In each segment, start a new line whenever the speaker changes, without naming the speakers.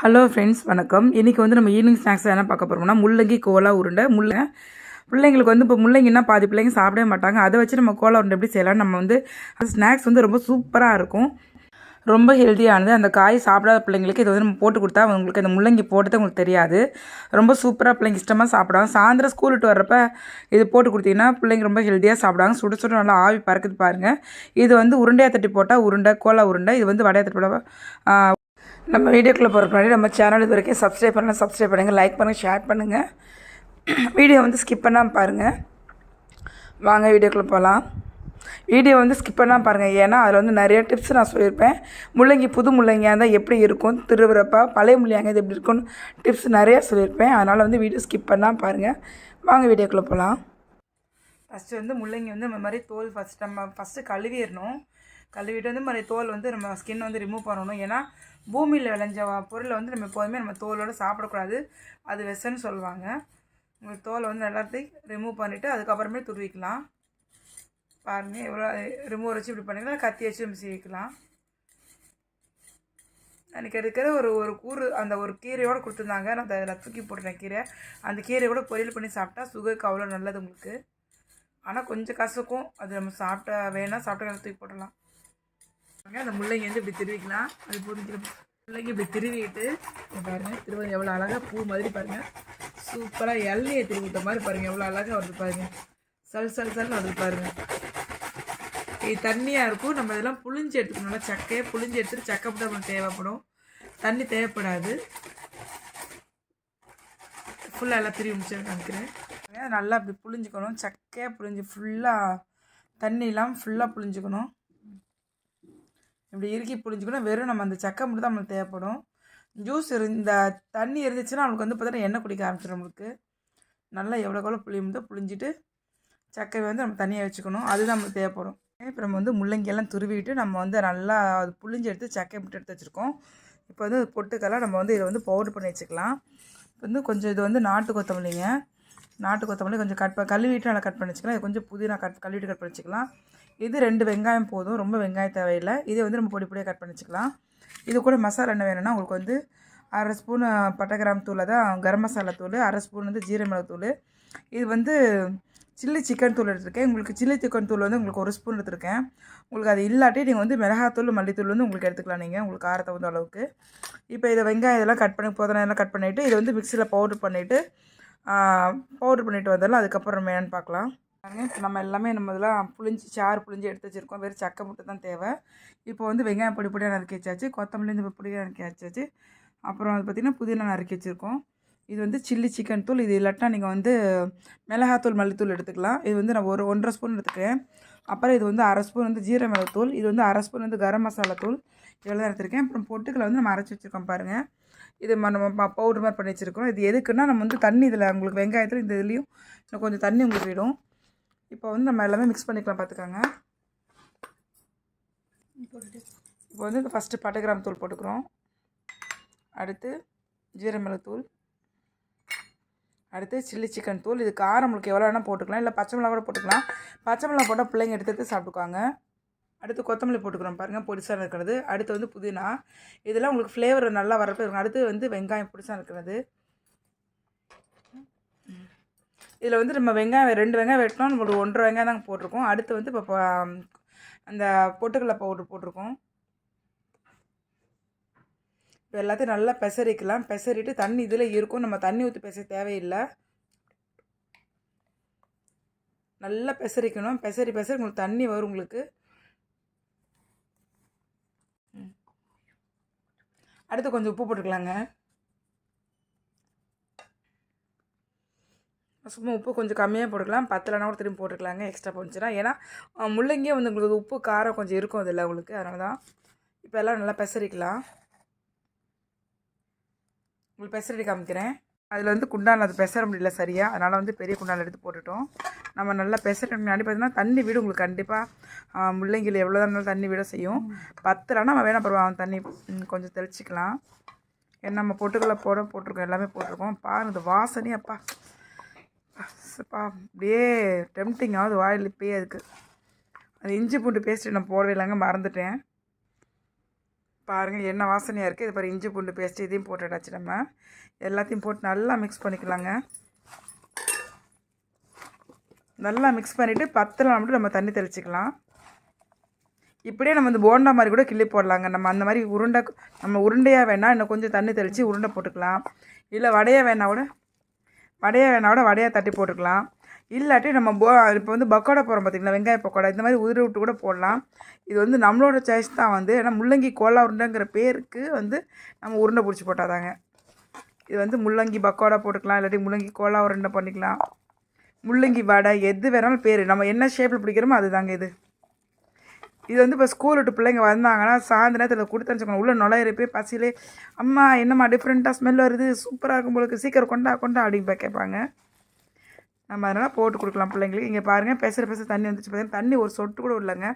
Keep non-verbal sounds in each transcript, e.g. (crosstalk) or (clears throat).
Hello friends வணக்கம். இன்றைக்கி வந்து நம்ம ஈவினிங் ஸ்நாக்ஸ் என்ன பார்க்க போகிறோம்னா முள்ளங்கி கோலா உருண்டை முள்ளை. பிள்ளைங்களுக்கு வந்து இப்போ முள்ளங்கின்னா பாதி பிள்ளைங்க சாப்பிடவே மாட்டாங்க. அதை வச்சு நம்ம கோலா உருண்டை எப்படி செய்யலாம் நம்ம வந்து அந்த ஸ்நாக்ஸ் வந்து ரொம்ப சூப்பராக இருக்கும். ரொம்ப ஹெல்த்தியானது அந்த காய் சாப்பிடாத பிள்ளைங்களுக்கு இது வந்து நம்ம போட்டு கொடுத்தா அவங்களுக்கு அந்த முள்ளங்கி போட்டது உங்களுக்கு தெரியாது. ரொம்ப சூப்பராக பிள்ளைங்க இஷ்டமாக சாப்பிடுவாங்க. சாயந்தரம் ஸ்கூல் விட்டு வர்றப்ப இது போட்டு கொடுத்தீங்கன்னா பிள்ளைங்க ரொம்ப ஹெல்த்தியாக சாப்பிடுவாங்க. சுட சுட நல்லா ஆவி பறக்குது பாருங்கள் இது வந்து உருண்டையாக தட்டி போட்டால் உருண்டை கோலா உருண்டை இது வந்து வடையாக தட்டி போட்டால் நம்ம வீடியோக்குள்ளே போகிற முன்னாடி நம்ம சேனல் இது வரைக்கும் சப்ஸ்கிரைப் பண்ணலாம் சப்ஸ்கிரைப் பண்ணுங்கள் லைக் பண்ணுங்கள் ஷேர் பண்ணுங்கள் (clears throat) வீடியோ வந்து ஸ்கிப் பண்ணாமல் பாருங்கள் வாங்க வீடியோக்குள்ளே போகலாம் வீடியோ வந்து ஸ்கிப் பண்ணாமல் பாருங்கள் ஏன்னா அதில் வந்து நிறைய டிப்ஸ் நான் சொல்லியிருப்பேன். முள்ளங்கி புது முள்ளங்கியாக இருந்தால் எப்படி இருக்கும் திருவுறப்பா பழைய முள்ளங்கியாக இது எப்படி இருக்கும்னு டிப்ஸ் நிறையா சொல்லியிருப்பேன். அதனால் வந்து வீடியோ ஸ்கிப் பண்ணாமல் பாருங்கள் வாங்க வீடியோக்குள்ளே போகலாம் ஃபஸ்ட்டு வந்து முள்ளங்கி வந்து இந்த மாதிரி தோல் ஃபஸ்ட் நம்ம ஃபஸ்ட்டு கழுவிடணும். கழுவிட்டு வந்து மாதிரி தோல் வந்து நம்ம ஸ்கின் வந்து ரிமூவ் பண்ணணும். ஏன்னா பூமியில் விளைஞ்ச பொருளை வந்து நம்ம எப்போதுமே நம்ம தோலோடு சாப்பிடக்கூடாது. அது விஷம்னு சொல்லுவாங்க. உங்களுக்கு தோலை வந்து எல்லாத்தையும் ரிமூவ் பண்ணிவிட்டு அதுக்கப்புறமே துருவிக்கலாம். பாருங்கள் எவ்வளோ ரிமூவ் வச்சு இப்படி பண்ணிக்கலாம். கத்தி வச்சு நம்ம சீவிக்கலாம். எனக்கு இருக்கிற ஒரு ஒரு கூறு அந்த ஒரு கீரையோடு கொடுத்துருந்தாங்க. நான் அதில் தூக்கி போட்டுட்டேன் கீரை. அந்த கீரையோட பொரியல் பண்ணி சாப்பிட்டா சுகருக்கு அவ்வளோ நல்லது உங்களுக்கு. ஆனால் கொஞ்சம் கசக்கும். அது நம்ம சாப்பிட்டா வேணால் சாப்பிட்டா தூக்கி போடலாம் அந்த முள்ளங்கி வந்து இப்படி திருவிக்கலாம். அது புரிஞ்சுக்க முள்ளங்கி இப்படி திருவிட்டு பாருங்கள் பாருங்க எவ்வளோ அழகாக பூ மாதிரி பாருங்க. சூப்பராக இளநியை திருவிட்ட மாதிரி பாருங்க எவ்வளோ அழகாக வருது பாருங்க. சல் சல் சல் வருது பாருங்க. இது தண்ணியாக இருக்கும். நம்ம இதெல்லாம் புளிஞ்சு எடுத்துக்கணும் நல்லா சக்கையை புளிஞ்சு எடுத்துட்டு சக்கை போட்டு நம்மளுக்கு தேவைப்படும். தண்ணி தேவைப்படாது. ஃபுல்லாக எல்லாம் திருவி முடிச்சு காமிக்கிறேன் நல்லா அப்படி புளிஞ்சுக்கணும் சக்கையாக புளிஞ்சு ஃபுல்லாக தண்ணியெலாம் ஃபுல்லாக புளிஞ்சுக்கணும் இப்படி இறுக்கி புழிஞ்சிக்கணும் வெறும் நம்ம அந்த சக்கை மட்டும் தான் நம்மளுக்கு தேவைப்படும். ஜூஸ் இரு இந்த தண்ணி இருந்துச்சுன்னா நம்மளுக்கு வந்து பார்த்தீங்கன்னா எண்ணெய் குடிக்க ஆரம்பிச்சிடும் நம்மளுக்கு. நல்லா எவ்வளோ எவ்வளோ புளியுமோ புளிஞ்சிட்டு சக்கை வந்து நம்ம தனியாக வச்சுக்கணும். அதுதான் நம்மளுக்கு தேவைப்படும். இப்போ நம்ம வந்து முள்ளங்கியெல்லாம் துருவிட்டு நம்ம வந்து நல்லா அது புளிஞ்சு எடுத்து சக்கை மட்டும் எடுத்து வச்சுருக்கோம். இப்போ வந்து பொட்டுக்கெல்லாம் நம்ம வந்து இதை வந்து பவுடர் பண்ணி வச்சுக்கலாம். இப்போ வந்து கொஞ்சம் இது வந்து நாட்டு கொத்தமல்லிங்க. நாட்டு கொத்தமல்லி கொஞ்சம் கட் கழுவிட்டு நல்லா கட் பண்ணி வச்சுக்கலாம். இது கொஞ்சம் புதினா கட் கழுவிட்டு கட் பண்ணி வச்சுக்கலாம். இது ரெண்டு வெங்காயம் போதும் ரொம்ப வெங்காயம் தேவையில்லை. இதை வந்து நம்ம பொடி பொடியாக கட் பண்ணி வச்சுக்கலாம் இது கூட மசாலா என்ன வேணும்னா உங்களுக்கு வந்து அரை ஸ்பூன் பட்டை கிராம் தூள் தான் கரம் மசாலா தூள் அரை ஸ்பூன் வந்து ஜீர மிளகு இது வந்து சில்லி சிக்கன் தூள் எடுத்திருக்கேன். உங்களுக்கு சில்லி சிக்கன் தூள் வந்து உங்களுக்கு ஒரு ஸ்பூன் எடுத்திருக்கேன். உங்களுக்கு அது இல்லாட்டி நீங்கள் வந்து மிளகாத்தூள் மல்லித்தூள் வந்து உங்களுக்கு எடுத்துக்கலாம் நீங்கள் உங்களுக்கு காரத்தை வந்து அளவுக்கு. இப்போ இதை வெங்காயம் இதெல்லாம் கட் பண்ணி போதனை எல்லாம் கட் பண்ணிவிட்டு இதை வந்து மிக்சியில் பவுட்ரு பண்ணிவிட்டு பவுட்ரு பண்ணிவிட்டு வந்தாலும் அதுக்கப்புறம் என்னென்னு பார்க்கலாம். இப்போ நம்ம எல்லாமே நம்ம இதெல்லாம் புளிஞ்சி சாறு புளிஞ்சி எடுத்து வச்சுருக்கோம். வெறும் சக்கை மட்டும் தான் தேவை. இப்போ வந்து வெங்காயம் பொடி பொடியாக நறுக்கி வச்சாச்சு. கொத்தமல்லி இந்த பொடியாக நறுக்கி வச்சாச்சு. அப்புறம் அது பார்த்திங்கன்னா புதினா நறுக்கி வச்சுருக்கோம். இது வந்து சில்லி சிக்கன் தூள். இது இல்லாட்டினா நீங்கள் வந்து மிளகாத்தூள் மல்லித்தூள் எடுத்துக்கலாம். இது வந்து நான் ஒரு ஒன்றரை ஸ்பூன் எடுத்துக்கிறேன். அப்புறம் இது வந்து அரை ஸ்பூன் வந்து ஜீர மிளகுத்தூள் இது வந்து அரை ஸ்பூன் வந்து கரம் மசாலா தூள். இவ்வளோ தான் அப்புறம் பொட்டுக்களை வந்து நம்ம அரைச்சி வச்சுருக்கோம் பாருங்கள் இது நம்ம பவுடர் மாதிரி பண்ணி வச்சுருக்கோம் இது எதுக்குன்னா நம்ம வந்து தண்ணி இதில் உங்களுக்கு வெங்காயத்தில் இந்த இதுலேயும் இன்னும் கொஞ்சம் தண்ணி உங்களுக்கு விடும். இப்போ வந்து நம்ம எல்லாமே மிக்ஸ் பண்ணிக்கலாம் பார்த்துக்கோங்க இப்போ வந்து இந்த ஃபஸ்ட்டு பட்டை கிராம் தூள் போட்டுக்கிறோம். அடுத்து ஜீரமிளகு தூள். அடுத்து சில்லி சிக்கன் தூள். இது காரம் நம்மளுக்கு எவ்வளோ வேணால் போட்டுக்கலாம். இல்லை பச்சை மிளகா கூட போட்டுக்கலாம். பச்சை மிளகா போட்டால் பிள்ளைங்க எடுத்து சாப்பிட்டுக்குவாங்க. அடுத்து கொத்தமல்லி போட்டுக்கிறோம் பாருங்கள் பொடிசாக இருக்கிறது. அடுத்து வந்து புதினா. இதெல்லாம் உங்களுக்கு ஃப்ளேவர் நல்லா வரப்போ இருக்கும் அடுத்து வந்து வெங்காயம் பொடிசாக இருக்கிறது. இதில் வந்து நம்ம வெங்காயம் ரெண்டு வெங்காயம் வெட்டினோம் ஒரு ஒன்றரை வெங்காயம் தாங்க போட்டிருக்கோம். அடுத்து வந்து இப்போ அந்த பொட்டுக்கடலை பவுடர் போட்டிருக்கோம். இப்போ எல்லாத்தையும் நல்லா பெசரிக்கலாம். பெசரிட்டு தண்ணி இதில் இருக்கும். நம்ம தண்ணி ஊற்றி பெச தேவையில்லை. நல்லா பெசரிக்கணும். பெசரி பெசரி உங்களுக்கு தண்ணி வரும் உங்களுக்கு. அடுத்து கொஞ்சம் உப்பு போட்டுக்கலாங்க. சும்மா உப்பு கொஞ்சம் கம்மியாக போட்டுக்கலாம். பத்தலைனா கூட திரும்பி போட்டுக்கலாங்க எக்ஸ்ட்ரா போச்சுன்னா ஏன்னா முள்ளங்கியே வந்து உங்களுக்கு உப்பு காரம் கொஞ்சம் இருக்கும் அதில் உங்களுக்கு. அதனால தான் இப்போ எல்லாம் நல்லா பெசரிக்கலாம். உங்களுக்கு பெசரடி காமிக்கிறேன். அதில் வந்து குண்டான் அது பெசர முடியல சரியாக அதனால் வந்து பெரிய குண்டான் எடுத்து போட்டுட்டோம். நம்ம நல்லா பெசர முன்னாடி பார்த்தீங்கன்னா தண்ணி வீடு உங்களுக்கு கண்டிப்பாக முள்ளங்கியில் எவ்வளோ தான் தண்ணி விட செய்யும். பத்துலன்னா நம்ம வேணால் அப்புறம் தண்ணி கொஞ்சம் தெளிச்சிக்கலாம். ஏன்னா நம்ம பொட்டுக்களை போட போட்டிருக்கோம் எல்லாமே போட்டிருக்கோம். பாருங்கள் இந்த வாசனையே அப்பா. அப்பா அப்படியே டெம்டிங் ஆகுது வாயில் இப்பயே அதுக்கு அது இஞ்சி பூண்டு பேஸ்ட்டு நான் போடவே இல்லைங்க மறந்துட்டேன். பாருங்கள் என்ன வாசனையாக இருக்குது இது பாரு இஞ்சி பூண்டு பேஸ்ட்டு இதையும் போட்டுடாச்சு நம்ம. எல்லாத்தையும் போட்டு நல்லா மிக்ஸ் பண்ணிக்கலாங்க. நல்லா மிக்ஸ் பண்ணிவிட்டு பத்தில் மட்டும் நம்ம தண்ணி தெளிச்சிக்கலாம். இப்படியே நம்ம இந்த போண்டா மாதிரி கூட கிள்ளி போடலாங்க. நம்ம அந்த மாதிரி உருண்டை நம்ம உருண்டையாக வேணால் இன்னும் கொஞ்சம் தண்ணி தெளித்து உருண்டை போட்டுக்கலாம். இல்லை வடையாக வேணால் கூட வடையாக வேணால் கூட வடையாக தட்டி போட்டுக்கலாம். இல்லாட்டி நம்ம போ இப்போ வந்து பக்கோடா போகிறோம் பார்த்திங்களா வெங்காய பக்கோடா இந்த மாதிரி உதிரி விட்டு கூட போடலாம். இது வந்து நம்மளோட சாய்ஸ் தான் வந்து ஏன்னா முள்ளங்கி கோலா உருண்டைங்கிற பேருக்கு வந்து நம்ம உருண்டை பிடிச்சி போட்டாதாங்க. இது வந்து முள்ளங்கி பக்கோடா போட்டுக்கலாம் இல்லாட்டி முள்ளங்கி கோலா உருண்டை பண்ணிக்கலாம். முள்ளங்கி வடை எது வேணாலும் பேர் நம்ம என்ன ஷேப்பில் பிடிக்கிறோமோ அதுதாங்க இது. இது வந்து இப்போ ஸ்கூல் விட்டு பிள்ளைங்க வந்தாங்கன்னா சாயந்தர நேரத்தில் கொடுத்து அனுப்பிச்சுக்கணும் உள்ளே நுழையிறப்பே பசியிலே அம்மா என்னம்மா டிஃப்ரெண்ட்டாக ஸ்மெல் வருது சூப்பராக இருக்கும் உங்களுக்கு சீக்கிரம் கொண்டா கொண்டா அப்படின்னு கேட்பாங்க. நம்ம அதனால் போட்டு கொடுக்கலாம் பிள்ளைங்களுக்கு. இங்கே பாருங்கள் பேசுகிற பேச தண்ணி வந்துச்சு பார்த்தீங்கன்னா தண்ணி ஒரு சொட்டு கூட இல்லைங்க.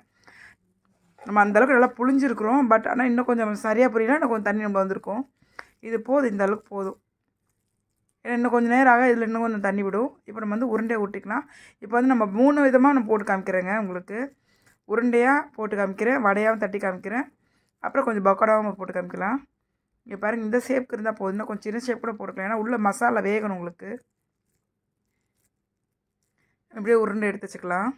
நம்ம அந்தளவுக்கு நல்லா புளிஞ்சிருக்கிறோம் பட் ஆனால் இன்னும் கொஞ்சம் சரியாக புரியல இன்னும் கொஞ்சம் தண்ணி நம்ம வந்திருக்கும். இது போதும் இந்த அளவுக்கு போதும். ஏன்னா இன்னும் கொஞ்சம் நேரம் ஆக இதில் இன்னும் கொஞ்சம் தண்ணி விடும். இப்போ நம்ம வந்து உருண்டையை ஊட்டிக்கலாம் இப்போ வந்து நம்ம மூணு விதமாக நம்ம போட்டு காமிக்கிறேங்க உங்களுக்கு. உருண்டையாக போட்டு காமிக்கிறேன் வடையாகவும் தட்டி காமிக்கிறேன். அப்புறம் கொஞ்சம் பக்கோடாவும் போட்டு காமிக்கலாம். இங்கே பாருங்கள் இந்த ஷேப்புக்கு இருந்தால் போதும். இன்னும் கொஞ்சம் சின்ன ஷேப் கூட போட்டுக்கலாம். ஏன்னா உள்ள மசாலா வேகணும் உங்களுக்கு. இப்படியே உருண்டை எடுத்து வச்சுக்கலாம்.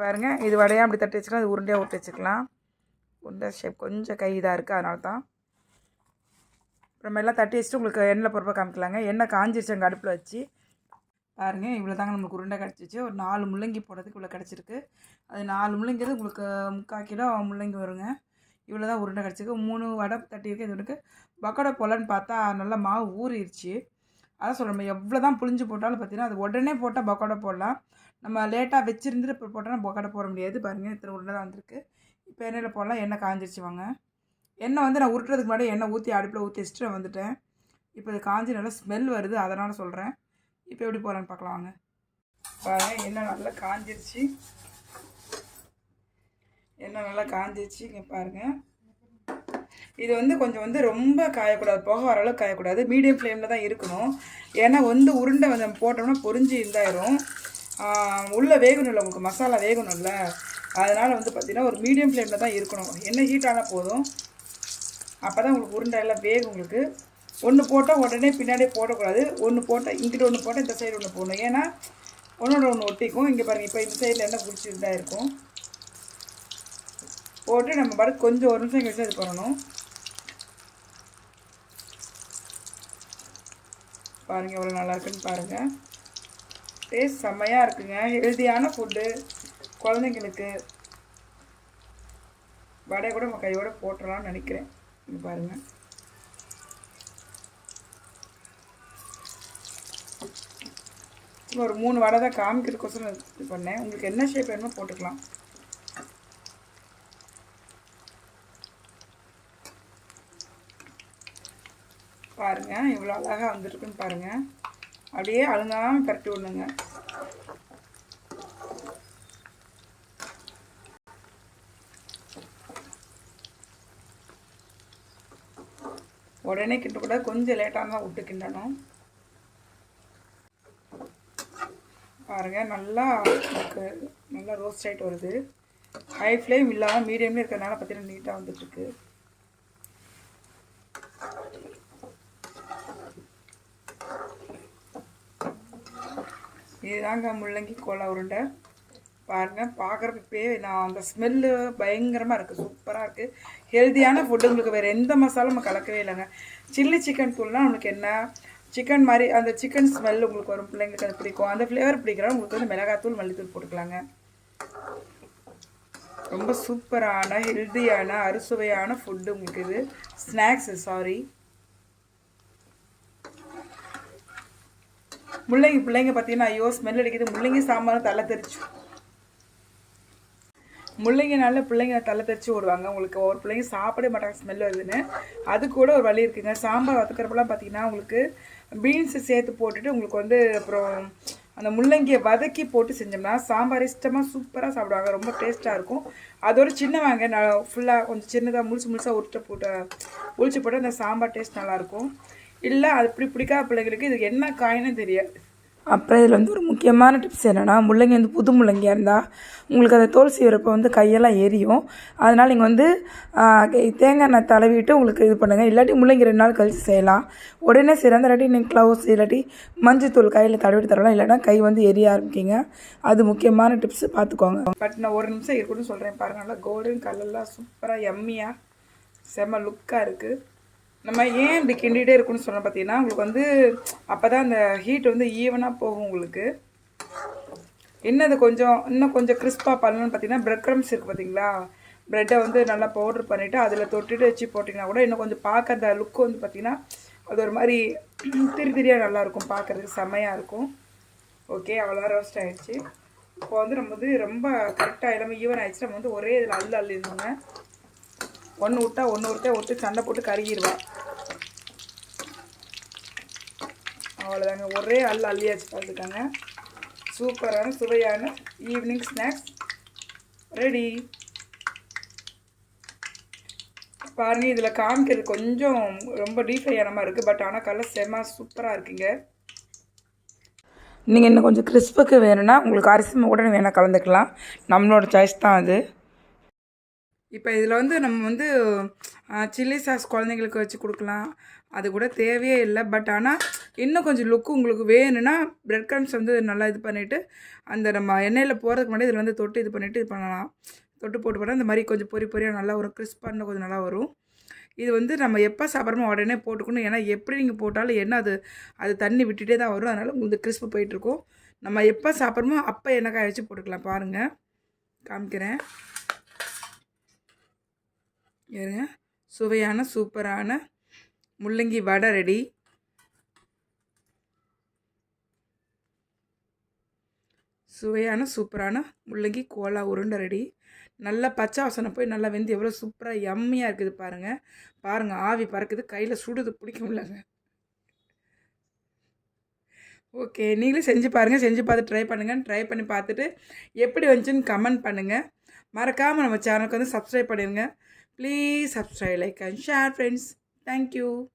பாருங்கள் இது வடையாக அப்படி தட்டி வச்சுக்கலாம் இது உருண்டையாக ஊற்றி வச்சுக்கலாம். உருண்டை ஷேப் கொஞ்சம் கை இதாக இருக்குது அதனால தான். அப்புறம் எல்லாம் தட்டி வச்சுட்டு உங்களுக்கு எண்ணெய் பொறுப்பாக காமிக்கலாங்க. எண்ணெய் காஞ்சிருச்சு அங்கே அடுப்பில் வச்சு. பாருங்கள் இவ்வளோ தாங்க நம்மளுக்கு உருண்டை கிடச்சிச்சு. ஒரு நாலு முள்ளங்கி போடுறதுக்கு இவ்வளோ கிடச்சிருக்கு. அது நாலு முள்ளங்கிறது உங்களுக்கு முக்கால் கிலோ முள்ளங்கி வருங்க. இவ்வளோ தான் உருண்டை கிடச்சிருக்கு. மூணு வடை தட்டியிருக்கு இது எனக்கு பக்கோடா போலன்னு பார்த்தா நல்லா மாவு ஊறிடுச்சு. அதான் சொல்கிறோம் நம்ம எவ்வளோ தான் புளிஞ்சு போட்டாலும் பார்த்தீங்கன்னா அது உடனே போட்டால் பக்கோடா போடலாம். நம்ம லேட்டாக வச்சுருந்துட்டு இப்போ போட்டால் பக்கோடா போட முடியாது. பாருங்கள் இத்தனை உருண்டை தான் வந்திருக்கு. இப்போ எண்ணெயில் போடலாம். எண்ணெய் காஞ்சிருச்சு வாங்க. எண்ணெய் வந்து நான் உருட்டுறதுக்கு முன்னாடி எண்ணெய் ஊற்றி அடுப்பில் ஊற்றி வச்சுட்டு நான் வந்துட்டேன். இப்போ இது காஞ்சி நல்லா ஸ்மெல் வருது. அதனால் சொல்கிறேன் இப்போ எப்படி போகிறேன்னு பார்க்கலாம் வாங்க. பாருங்கள் எண்ணெய் நல்லா காஞ்சிருச்சு. எண்ணெய் நல்லா காஞ்சிருச்சு இங்கே பாருங்கள் இது வந்து கொஞ்சம் வந்து ரொம்ப காயக்கூடாது போக வர அளவுக்கு காயக்கூடாது. மீடியம் ஃப்ளேமில் தான் இருக்கணும். ஏன்னா வந்து உருண்டை வந்து போட்டோம்னா பொரிஞ்சு இதாயிரும். உள்ளே வேகணும் இல்லை உங்களுக்கு மசாலா வேகணும்ல அதனால் வந்து பார்த்திங்கன்னா ஒரு மீடியம் ஃப்ளேமில் தான் இருக்கணும். எண்ணெய் ஹீட் ஆனால் போதும். அப்போ தான் உங்களுக்கு உருண்டை எல்லாம் வேகும் உங்களுக்கு. ஒன்று போட்டால் உடனே பின்னாடியே போடக்கூடாது. ஒன்று போட்டால் இங்கிட்ட ஒன்று போட்டால் இந்த சைடு ஒன்று போடணும். ஏன்னா ஒன்றோட ஒன்று ஒட்டிக்கும். இங்கே பாருங்கள் இப்போ இந்த சைடில் என்ன பிடிச்சிட்டு தான் இருக்கும். போட்டு நம்ம பாட்டு கொஞ்சம் ஒரு நிமிஷம் கழிச்சு அது பண்ணணும். பாருங்கள் எவ்வளோ நல்லா இருக்குன்னு பாருங்கள் டேஸ்ட் செம்மையாக இருக்குங்க. ஹெல்த்தியான ஃபுட்டு குழந்தைங்களுக்கு வடையை கூட நம்ம கையோடு போட்டுடலாம்னு நினைக்கிறேன். இங்கே பாருங்கள் ஒரு மூணு வடை தான் காமிக்கிறதுக்கோசரம் இது பண்ணேன். உங்களுக்கு என்ன ஷேப் வேணுமோ போட்டுக்கலாம். பாருங்கள் இவ்வளோ அழகாக வந்துருக்குன்னு பாருங்கள் அப்படியே அழுங்காமல் பரட்டி விடணுங்க. உடனே கிட்டக்கூடாது கொஞ்சம் லேட்டாக தான் விட்டு கிண்டணும். பாருங்கள் நல்லா நமக்கு நல்லா ரோஸ்ட் ஆகிட்டு வருது. ஹை ஃப்ளேம் இல்லாமல் மீடியம்லேயே இருக்கிறதுனால பார்த்தீங்கன்னா நீட்டாக வந்துட்டுருக்கு. இதுதாங்க முள்ளங்கி கோலா உருண்டை. பாருங்கள் பார்க்குறப்பே நான் அந்த ஸ்மெல்லு பயங்கரமாக இருக்குது சூப்பராக இருக்குது ஹெல்த்தியான ஃபுட்டு உங்களுக்கு வேறு எந்த மசாலும் நம்ம கலக்கவே இல்லைங்க. சில்லி சிக்கன் தூள்னால் நம்மளுக்கு என்ன? சிக்கன் மாதிரி அந்த சிக்கன் ஸ்மெல் உங்களுக்கு வரும். பிள்ளைங்களுக்கு அது பிடிக்கும். அந்த ஃப்ளேவர் பிடிக்கிறோம் உங்களுக்கு வந்து மிளகாத்தூள் மல்லித்தூள் போட்டுக்கலாங்க. ரொம்ப சூப்பரான ஹெல்த்தியான அறுசுவையான ஃபுட்டு உங்களுக்கு இது. ஸ்நாக்ஸு சாரி முள்ளங்கி பிள்ளைங்க பார்த்தீங்கன்னா ஐயோ ஸ்மெல் அடிக்குது. முள்ளங்கி சாம்பாரும் தலை தெரிச்சு. முள்ளங்கினால பிள்ளைங்க தலை தெரிச்சு ஓடுவாங்க. உங்களுக்கு ஒரு பிள்ளைங்க சாப்பிட மாட்டாங்க ஸ்மெல் வருதுன்னு. அது கூட ஒரு வழி இருக்குங்க. சாம்பார் வத்துக்கிறப்பெல்லாம் பார்த்தீங்கன்னா உங்களுக்கு பீன்ஸு சேர்த்து போட்டுட்டு உங்களுக்கு வந்து அப்புறம் அந்த முள்ளங்கியை வதக்கி போட்டு செஞ்சோம்னா சாம்பார் இஷ்டமாக சூப்பராக சாப்பிடுவாங்க. ரொம்ப டேஸ்ட்டாக இருக்கும். அதோட சின்ன வாங்க நான் ஃபுல்லாக கொஞ்சம் சின்னதாக முழுசு முழுசாக உருட்ட போட்டு உளிச்சு போட்டு அந்த சாம்பார் டேஸ்ட் நல்லாயிருக்கும் இல்லை அது இப்படி பிடிக்காத பிள்ளைங்களுக்கு இது என்ன காயின்னு தெரியாது அப்புறம் இதில் வந்து ஒரு முக்கியமான டிப்ஸ் என்னென்னா முள்ளங்கி வந்து புது முள்ளங்கியாக இருந்தால் உங்களுக்கு அந்த தோல் சீவிரப்போ வந்து கையெல்லாம் எரியும். அதனால் நீங்கள் வந்து தேங்காய் எண்ணெய் தடவிட்டு உங்களுக்கு இது பண்ணுங்கள் இல்லாட்டி முள்ளங்கி ரெண்டு நாள் கழித்து செய்யலாம். உடனே சிறந்த இல்லாட்டி நீங்கள் க்ளவுஸ் இல்லாட்டி மஞ்சத்தூள் கையில் தடவிட்டு தரலாம். இல்லைன்னா கை வந்து எரிய ஆரம்பிக்கிங்க. அது முக்கியமான டிப்ஸ் பார்த்துக்கோங்க பட் நான் ஒரு நிமிஷம் இருக்கணும்னு சொல்கிறேன் பாருங்கள் நல்லா கோல்டன் கலர்லாம் சூப்பராக எம்மியாக செம்ம லுக்காக இருக்குது நம்ம ஏன் இப்படி கிண்டிகிட்டே இருக்குன்னு சொன்னால் பார்த்தீங்கன்னா உங்களுக்கு வந்து அப்போ தான் அந்த ஹீட் வந்து ஈவனாக போகும் உங்களுக்கு. இன்னும் அது கொஞ்சம் இன்னும் கொஞ்சம் கிறிஸ்பாக பண்ணணும்னு பார்த்தீங்கன்னா ப்ரெட் க்ரம்ஸ் இருக்குது பார்த்தீங்களா? ப்ரெட்டை வந்து நல்லா பவுடர் பண்ணிவிட்டு அதில் தொட்டுட்டு வச்சு போட்டிங்கன்னா கூட இன்னும் கொஞ்சம் பார்க்க அந்த லுக்கு வந்து பார்த்திங்கன்னா அது ஒரு மாதிரி திரி திரியாக நல்லாயிருக்கும் பார்க்குறதுக்கு செம்மையாக இருக்கும். ஓகே அவ்வளோ ரோஸ்ட் ஆகிடுச்சு இப்போ வந்து நம்ம வந்து ரொம்ப கரெக்டாக எல்லாமே ஈவன் ஆகிடுச்சு நம்ம வந்து ஒரே இதில் அள்ளு அள்ளிருந்தோங்க ஒன்று விட்டா ஒன்று ஒருத்தே விட்டு சண்டை போட்டு கருகிடுவேன் அவ்வளோதாங்க ஒரே அள்ளு அள்ளியாச்சு பார்த்துக்கோங்க. சூப்பரான சுவையான ஈவினிங் ஸ்நாக்ஸ் ரெடி பாருங்க இதில் காமிக்கிறது கொஞ்சம் ரொம்ப டீஃபையானமாக இருக்குது பட் ஆனால் கலர் செம்ம சூப்பராக இருக்குங்க. நீங்கள் இன்னும் கொஞ்சம் கிறிஸ்புக்கு வேணும்னா உங்களுக்கு அரிசி கூட வேணால் கலந்துக்கலாம். நம்மளோட சாய்ஸ் தான் அது. இப்போ இதில் வந்து நம்ம வந்து சில்லி சாஸ் குழந்தைங்களுக்கு வச்சு கொடுக்கலாம். அது கூட தேவையே இல்லை. பட் ஆனால் இன்னும் கொஞ்சம் லுக்கு உங்களுக்கு வேணும்னா பிரெட் க்ரம்ஸ் வந்து நல்லா இது பண்ணிவிட்டு அந்த நம்ம எண்ணெயில் போகிறதுக்கு முன்னாடி இதில் வந்து தொட்டு இது பண்ணிவிட்டு இது பண்ணலாம். தொட்டு போட்டு போனால் இந்த மாதிரி கொஞ்சம் பொறி பொரியாக நல்லா வரும். கிறிஸ்பான கொஞ்சம் நல்லா வரும். இது வந்து நம்ம எப்போ சாப்பிட்றோமோ உடனே போட்டுக்கணும். ஏன்னா எப்படி நீங்கள் போட்டாலும் என்ன அது அது தண்ணி விட்டுட்டே தான் வரும். அதனால் உங்களுக்கு கிறிஸ்பு போயிட்டுருக்கும் நம்ம எப்போ சாப்பிட்றோமோ அப்போ எண்ணெய் காய வச்சு போட்டுக்கலாம். பாருங்கள் காமிக்கிறேன். இருங்க சுவையான சூப்பரான முள்ளங்கி வடை ரெடி சுவையான சூப்பரான முள்ளங்கி கோலா உருண்டை ரெடி நல்லா பச்சை வாசனை போய் நல்லா வெந்து எவ்வளோ சூப்பராக எம்மியாக இருக்குது பாருங்கள் பாருங்கள் ஆவி பறக்குது. கையில் சுடுது பிடிக்க முடியலங்க ஓகே நீங்களும் செஞ்சு பாருங்கள் செஞ்சு பார்த்து ட்ரை பண்ணுங்கள் ட்ரை பண்ணி பார்த்துட்டு எப்படி வந்துச்சுன்னு கமெண்ட் பண்ணுங்கள் மறக்காமல் நம்ம சேனலுக்கு வந்து சப்ஸ்கிரைப் பண்ணிடுங்க Please subscribe, like and share friends. Thank you.